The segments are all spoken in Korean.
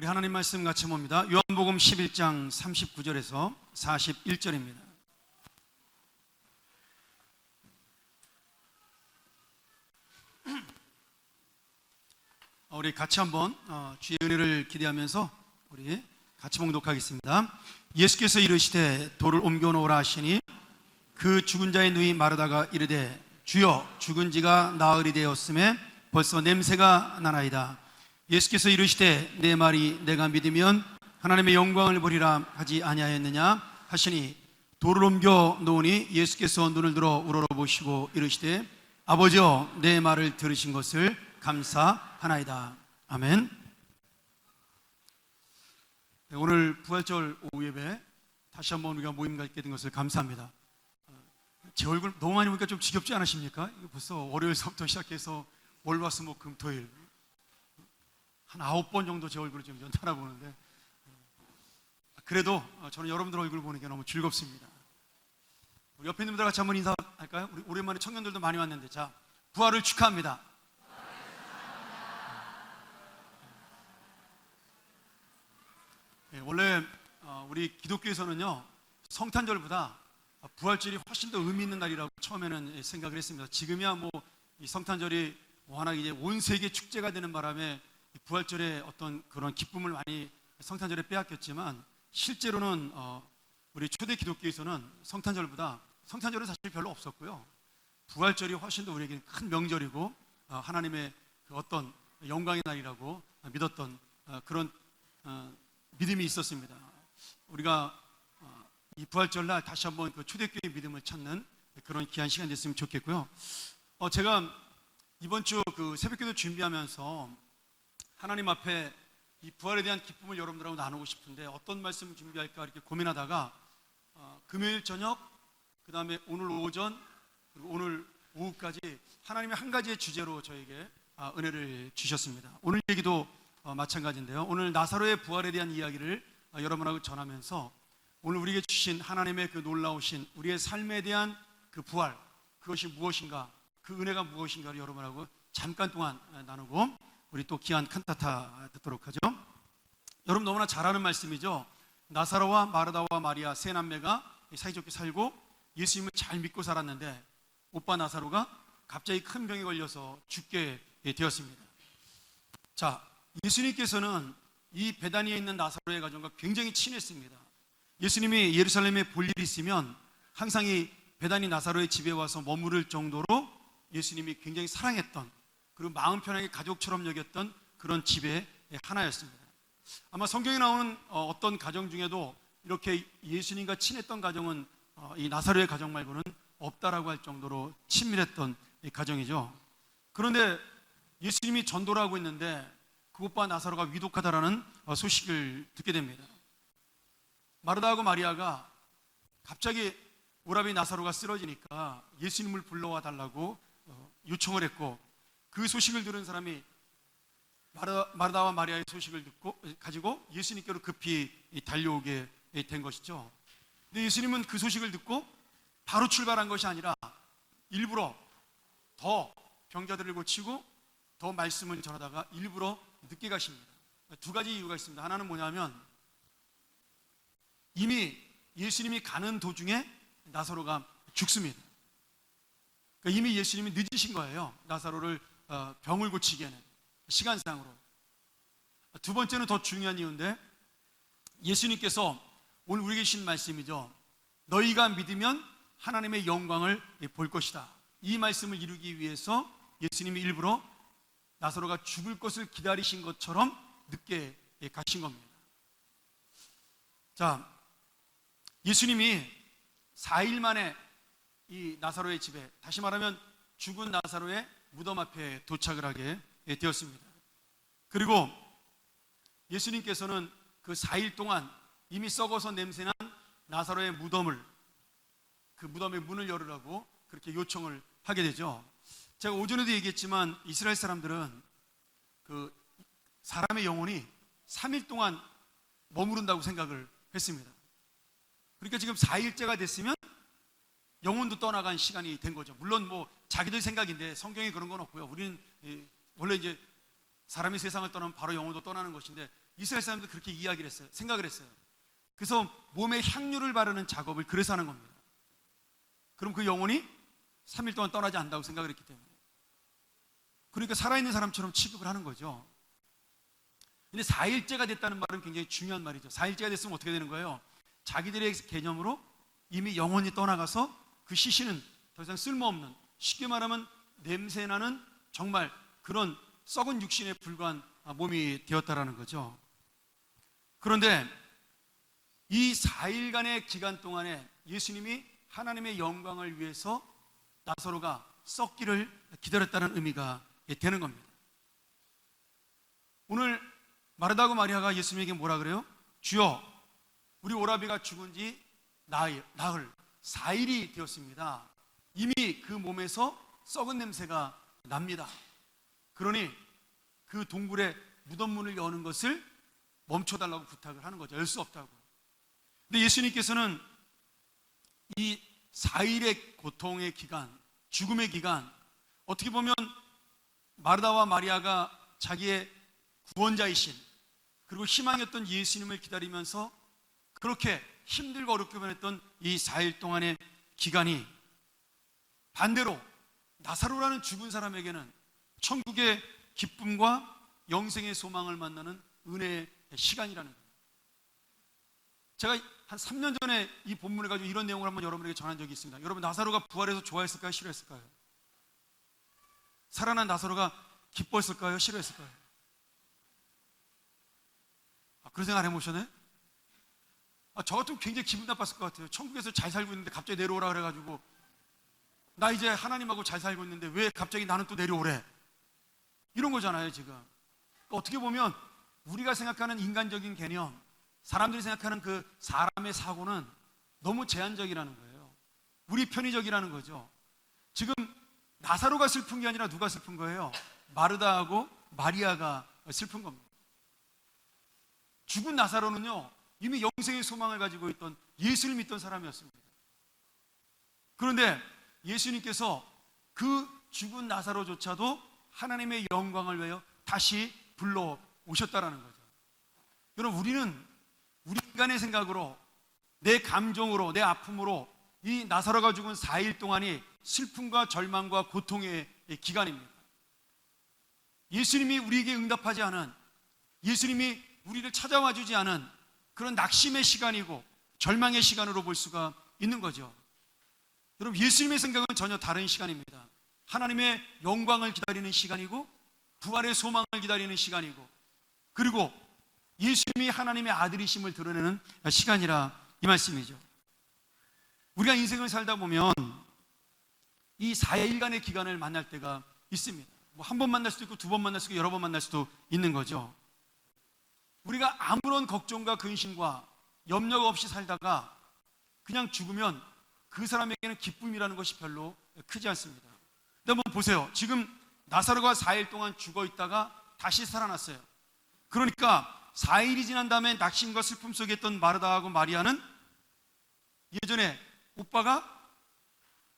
우리 하나님 말씀 같이 봅니다. 요한복음 11장 39절에서 41절입니다. 우리 같이 한번 어, 주의 은혜를 기대하면서 우리 같이 봉독하겠습니다. 예수께서 이르시되 돌을 옮겨 놓으라 하시니 그 죽은 자의 누이 마르다가 이르되 주여 죽은 지가 나흘이 되었음에 벌써 냄새가 나나이다. 예수께서 이르시되 내 말이 내가 믿으면 하나님의 영광을 보리라 하지 아니하였느냐 하시니 돌을 옮겨 놓으니 예수께서 눈을 들어 우러러보시고 이르시되 아버지여 내 말을 들으신 것을 감사하나이다. 아멘. 네, 오늘 부활절 오후 예배 다시 한번 우리가 모임 갖게 된 것을 감사합니다. 어, 제 얼굴 너무 많이 보니까 좀 지겹지 않으십니까? 벌써 월요일서부터 시작해서 월화수목 금토일 한 아홉 번 정도 제 얼굴을 좀 연달아 보는데 어, 그래도 어, 저는 여러분들 얼굴 보는 게 너무 즐겁습니다. 우리 옆에 있는 분들 같이 한번 인사할까요? 우리 오랜만에 청년들도 많이 왔는데 자 부활을 축하합니다. 예, 원래 어, 우리 기독교에서는요 성탄절보다 부활절이 훨씬 더 의미 있는 날이라고 처음에는 생각을 했습니다. 지금이야 뭐이 성탄절이 워낙 이제 온 세계 축제가 되는 바람에 이 부활절의 어떤 그런 기쁨을 많이 성탄절에 빼앗겼지만 실제로는 어, 우리 초대 기독교에서는 성탄절보다 성탄절은 사실 별로 없었고요. 부활절이 훨씬 더 우리에게 큰 명절이고 어, 하나님의 그 어떤 영광의 날이라고 믿었던 어, 그런 어, 믿음이 있었습니다. 우리가 어, 이 부활절날 다시 한번 그 초대교회 믿음을 찾는 그런 귀한 시간 됐으면 좋겠고요. 어, 제가 이번 주 그 새벽기도 준비하면서 하나님 앞에 이 부활에 대한 기쁨을 여러분들하고 나누고 싶은데 어떤 말씀을 준비할까 이렇게 고민하다가 어, 금요일 저녁 그 다음에 오늘 오전 그리고 오늘 오후까지 하나님의 한 가지의 주제로 저에게 아, 은혜를 주셨습니다. 오늘 얘기도 어, 마찬가지인데요. 오늘 나사로의 부활에 대한 이야기를 어, 여러분하고 전하면서 오늘 우리에게 주신 하나님의 그 놀라우신 우리의 삶에 대한 그 부활 그것이 무엇인가 그 은혜가 무엇인가를 여러분하고 잠깐 동안 어, 나누고 우리 또 귀한 칸타타 듣도록 하죠. 여러분 너무나 잘 아는 말씀이죠. 나사로와 마르다와 마리아 세 남매가 사이좋게 살고 예수님을 잘 믿고 살았는데 오빠 나사로가 갑자기 큰 병에 걸려서 죽게 되었습니다. 자, 예수님께서는 이 베다니에 있는 나사로의 가정과 굉장히 친했습니다. 예수님이 예루살렘에 볼 일이 있으면 항상 이 베다니 나사로의 집에 와서 머무를 정도로 예수님이 굉장히 사랑했던 그리고 마음 편하게 가족처럼 여겼던 그런 집의 하나였습니다. 아마 성경에 나오는 어, 어떤 가정 중에도 이렇게 예수님과 친했던 가정은 어, 이 나사로의 가정 말고는 없다라고 할 정도로 친밀했던 가정이죠. 그런데 예수님이 전도를 하고 있는데 그곳과 나사로가 위독하다라는 어, 소식을 듣게 됩니다. 마르다하고 마리아가 갑자기 오라비 나사로가 쓰러지니까 예수님을 불러와 달라고 어, 요청을 했고 그 소식을 들은 사람이 마르다 와 마리아의 소식을 듣고 가지고 예수님께로 급히 달려오게 된 것이죠. 근데 예수님은 그 소식을 듣고 바로 출발한 것이 아니라 일부러 더 병자들을 고치고 더 말씀을 전하다가 일부러 늦게 가십니다. 두 가지 이유가 있습니다. 하나는 뭐냐면 이미 예수님이 가는 도중에 나사로가 죽습니다. 그러니까 이미 예수님이 늦으신 거예요. 나사로를 어, 병을 고치기에는 시간상으로. 두 번째는 더 중요한 이유인데 예수님께서 오늘 우리에게 주신 말씀이죠. 너희가 믿으면 하나님의 영광을 볼 것이다. 이 말씀을 이루기 위해서 예수님이 일부러 나사로가 죽을 것을 기다리신 것처럼 늦게 가신 겁니다. 자, 예수님이 4일 만에 이 나사로의 집에 다시 말하면 죽은 나사로의 무덤 앞에 도착을 하게 되었습니다. 그리고 예수님께서는 그 4일 동안 이미 썩어서 냄새난 나사로의 무덤을 그 무덤의 문을 열으라고 그렇게 요청을 하게 되죠. 제가 오전에도 얘기했지만 이스라엘 사람들은 그 사람의 영혼이 3일 동안 머무른다고 생각을 했습니다. 그러니까 지금 4일째가 됐으면 영혼도 떠나간 시간이 된 거죠. 물론 뭐 자기들 생각인데 성경에 그런 건 없고요. 우리는 원래 이제 사람이 세상을 떠나면 바로 영혼도 떠나는 것인데 이스라엘 사람들 그렇게 이야기를 했어요. 생각을 했어요. 그래서 몸에 향유를 바르는 작업을 그래서 하는 겁니다. 그럼 그 영혼이 3일 동안 떠나지 않는다고 생각을 했기 때문에. 그러니까 살아있는 사람처럼 취급을 하는 거죠. 근데 4일째가 됐다는 말은 굉장히 중요한 말이죠. 4일째가 됐으면 어떻게 되는 거예요? 자기들의 개념으로 이미 영혼이 떠나가서 그 시신은 더 이상 쓸모없는 쉽게 말하면 냄새나는 정말 그런 썩은 육신에 불과한 몸이 되었다라는 거죠. 그런데 이 4일간의 기간 동안에 예수님이 하나님의 영광을 위해서 나사로가 썩기를 기다렸다는 의미가 되는 겁니다. 오늘 마르다고 마리아가 예수님에게 뭐라 그래요? 주여, 우리 오라비가 죽은 지 나흘, 나흘, 4일이 되었습니다. 이미 그 몸에서 썩은 냄새가 납니다. 그러니 그 동굴의 무덤 문을 여는 것을 멈춰달라고 부탁을 하는 거죠. 열 수 없다고. 근데 예수님께서는 이 4일의 고통의 기간, 죽음의 기간, 어떻게 보면 마르다와 마리아가 자기의 구원자이신 그리고 희망이었던 예수님을 기다리면서 그렇게 힘들고 어렵게 보냈던 이 4일 동안의 기간이 반대로 나사로라는 죽은 사람에게는 천국의 기쁨과 영생의 소망을 만나는 은혜의 시간이라는 거예요. 제가 한 3년 전에 이 본문을 가지고 이런 내용을 한번 여러분에게 전한 적이 있습니다. 여러분 나사로가 부활해서 좋아했을까요? 싫어했을까요? 살아난 나사로가 기뻐했을까요? 싫어했을까요? 아, 그런 생각 안 해보셨네? 아, 저 같으면 굉장히 기분 나빴을 것 같아요. 천국에서 잘 살고 있는데 갑자기 내려오라 그래가지고 나 이제 하나님하고 잘 살고 있는데 왜 갑자기 나는 또 내려오래? 이런 거잖아요, 지금. 그러니까 어떻게 보면 우리가 생각하는 인간적인 개념, 사람들이 생각하는 그 사람의 사고는 너무 제한적이라는 거예요. 우리 편의적이라는 거죠. 지금 나사로가 슬픈 게 아니라 누가 슬픈 거예요? 마르다하고 마리아가 슬픈 겁니다. 죽은 나사로는요, 이미 영생의 소망을 가지고 있던 예수를 믿던 사람이었습니다. 그런데 예수님께서 그 죽은 나사로조차도 하나님의 영광을 위하여 다시 불러 오셨다라는 거죠. 여러분, 우리는 우리 인간의 생각으로 내 감정으로 내 아픔으로 이 나사로가 죽은 4일 동안이 슬픔과 절망과 고통의 기간입니다. 예수님이 우리에게 응답하지 않은 예수님이 우리를 찾아와 주지 않은 그런 낙심의 시간이고 절망의 시간으로 볼 수가 있는 거죠. 여러분 예수님의 생각은 전혀 다른 시간입니다. 하나님의 영광을 기다리는 시간이고 부활의 소망을 기다리는 시간이고 그리고 예수님이 하나님의 아들이심을 드러내는 시간이라 이 말씀이죠. 우리가 인생을 살다 보면 이 4일간의 기간을 만날 때가 있습니다. 뭐 한 번 만날 수도 있고 두 번 만날 수도 있고 여러 번 만날 수도 있는 거죠. 우리가 아무런 걱정과 근심과 염려가 없이 살다가 그냥 죽으면 그 사람에게는 기쁨이라는 것이 별로 크지 않습니다. 근데 한번 보세요. 지금 나사로가 4일 동안 죽어 있다가 다시 살아났어요. 그러니까 4일이 지난 다음에 낙심과 슬픔 속에 있던 마르다하고 마리아는 예전에 오빠가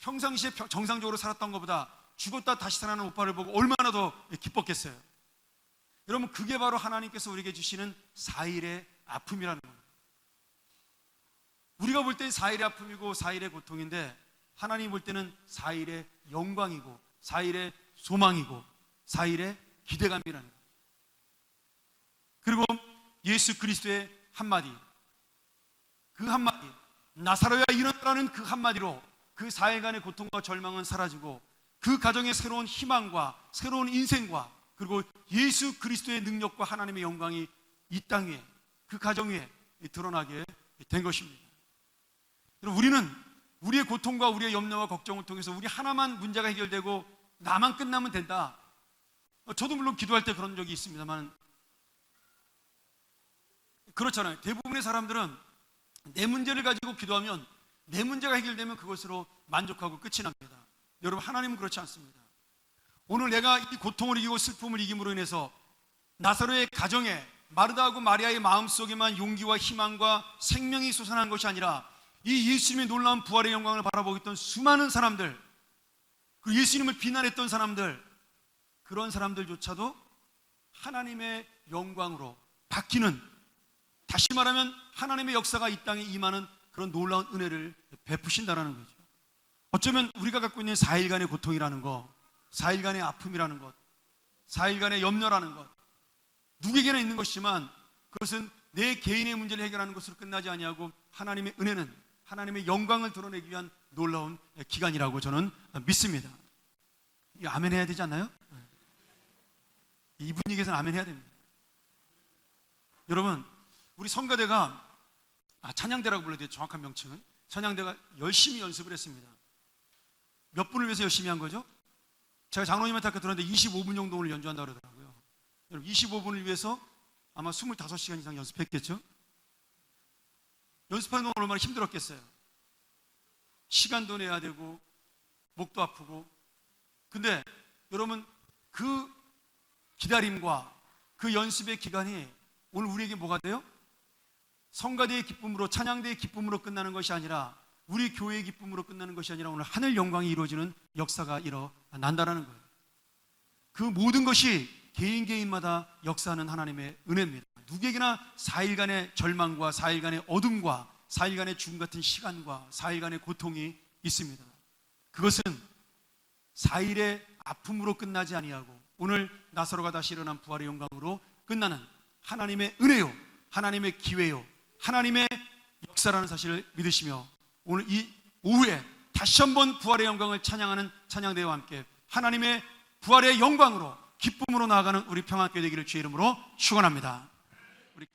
평상시에 정상적으로 살았던 것보다 죽었다 다시 살아난 오빠를 보고 얼마나 더 기뻤겠어요. 여러분 그게 바로 하나님께서 우리에게 주시는 4일의 아픔이라는 겁니다. 우리가 볼땐 4일의 아픔이고 4일의 고통인데 하나님 볼 때는 4일의 영광이고 4일의 소망이고 4일의 기대감이라는 거예요. 그리고 예수 그리스도의 한마디 그 한마디 나사로야 일어나라는 그 한마디로 그 4일간의 고통과 절망은 사라지고 그 가정의 새로운 희망과 새로운 인생과 그리고 예수 그리스도의 능력과 하나님의 영광이 이땅 위에 그 가정 위에 드러나게 된 것입니다. 우리는 우리의 고통과 우리의 염려와 걱정을 통해서 우리 하나만 문제가 해결되고 나만 끝나면 된다. 저도 물론 기도할 때 그런 적이 있습니다만 그렇잖아요. 대부분의 사람들은 내 문제를 가지고 기도하면 내 문제가 해결되면 그것으로 만족하고 끝이 납니다. 여러분 하나님은 그렇지 않습니다. 오늘 내가 이 고통을 이기고 슬픔을 이김으로 인해서 나사로의 가정에 마르다하고 마리아의 마음속에만 용기와 희망과 생명이 솟아난 것이 아니라 이 예수님의 놀라운 부활의 영광을 바라보고 있던 수많은 사람들 그 예수님을 비난했던 사람들 그런 사람들조차도 하나님의 영광으로 바뀌는 다시 말하면 하나님의 역사가 이 땅에 임하는 그런 놀라운 은혜를 베푸신다라는 거죠. 어쩌면 우리가 갖고 있는 4일간의 고통이라는 것, 4일간의 아픔이라는 것, 4일간의 염려라는 것, 누구에게나 있는 것이지만 그것은 내 개인의 문제를 해결하는 것으로 끝나지 아니하고 하나님의 은혜는 하나님의 영광을 드러내기 위한 놀라운 기간이라고 저는 믿습니다. 이 아멘 해야 되지 않나요? 이 분위기에서는 아멘 해야 됩니다. 여러분, 우리 성가대가 아, 찬양대라고 불러야 돼요. 정확한 명칭은. 찬양대가 열심히 연습을 했습니다. 몇 분을 위해서 열심히 한 거죠? 제가 장로님한테 아까 들었는데 25분 정도 오늘 연주한다고 그러더라고요. 여러분, 25분을 위해서 아마 25시간 이상 연습했겠죠? 연습하는 동안 얼마나 힘들었겠어요. 시간도 내야 되고, 목도 아프고. 근데 여러분, 그 기다림과 그 연습의 기간이 오늘 우리에게 뭐가 돼요? 성가대의 기쁨으로, 찬양대의 기쁨으로 끝나는 것이 아니라 우리 교회의 기쁨으로 끝나는 것이 아니라 오늘 하늘 영광이 이루어지는 역사가 일어난다라는 거예요. 그 모든 것이 개인 개인마다 역사하는 하나님의 은혜입니다. 누구에게나 4일간의 절망과 4일간의 어둠과 4일간의 죽음 같은 시간과 4일간의 고통이 있습니다. 그것은 4일의 아픔으로 끝나지 아니하고 오늘 나사로가 다시 일어난 부활의 영광으로 끝나는 하나님의 은혜요, 하나님의 기회요, 하나님의 역사라는 사실을 믿으시며 오늘 이 오후에 다시 한번 부활의 영광을 찬양하는 찬양대와 함께 하나님의 부활의 영광으로 기쁨으로 나아가는 우리 평안교회 되기를 주의 이름으로 축원합니다.